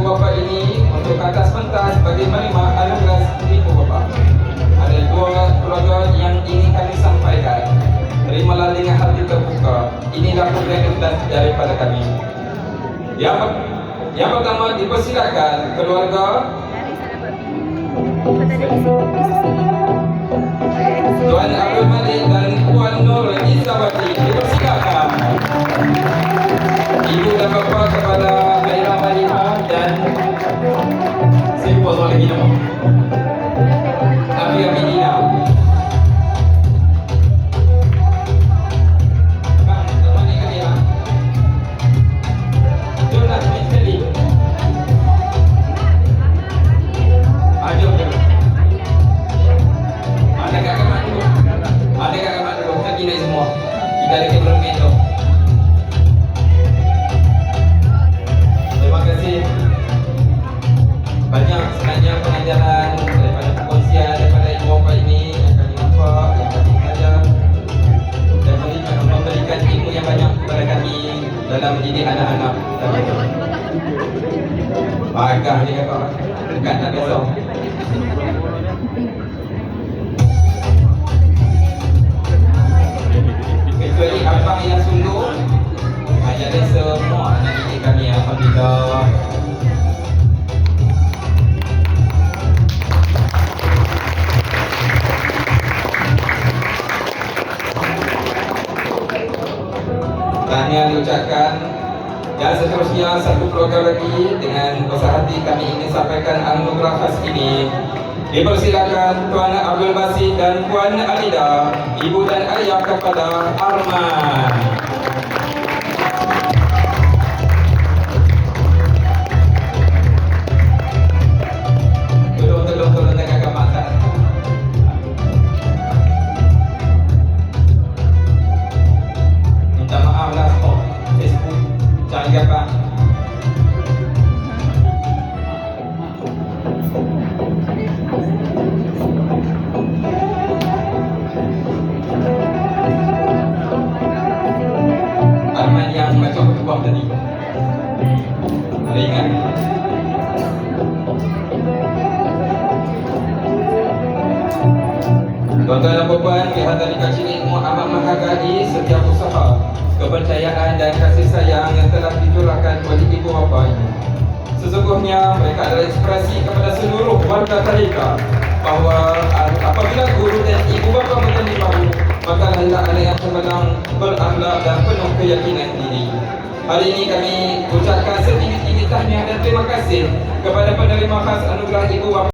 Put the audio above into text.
bapa ini untuk ke atas pentas bagi menerima anugerah ibu bapa. Ada dua keluarga yang ingin kami sampaikan. Terimalah dengan hati terbuka. Inilah pemberian daripada kami. Yang, yang pertama dipersilakan keluarga Tuan 我说：“你听。” Banyak sebenarnya pengajaran daripada perkongsian daripada ibu bapa ini kami nampak, yang kami belajar dan memberikan, memberikan ilmu yang banyak kepada kami dalam mendidik anak-anak. Bagah ni kakak. Dekat tak besok. kecuali abang yang sungguh jadi semua anak didik kami Alhamdulillah Tahniah diucapkan dan seterusnya satu keluarga lagi dengan besar hati kami ingin sampaikan anugerah khas ini Dipersilakan Tuan Abdul Basit dan Puan Alida, ibu dan ayah kepada Arman. Gapak. Arman yang macam bertuah tadi Ada ingat? Tuan-tuan dan puan pihak tadika cili ilmu amat menghargai setiap usaha Kepercayaan dan kasih sayang yang telah dicurahkan oleh ibu bapa ini. Sesungguhnya mereka adalah inspirasi kepada seluruh warga tadika Bahawa apabila guru dan ibu bapa menjadi bahu Maka hendaklah anak yang cemerlang, berakhlak dan penuh keyakinan diri. Hari ini kami ucapkan setinggi-tinggi tahniah dan terima kasih kepada penerima khas anugerah ibu bapa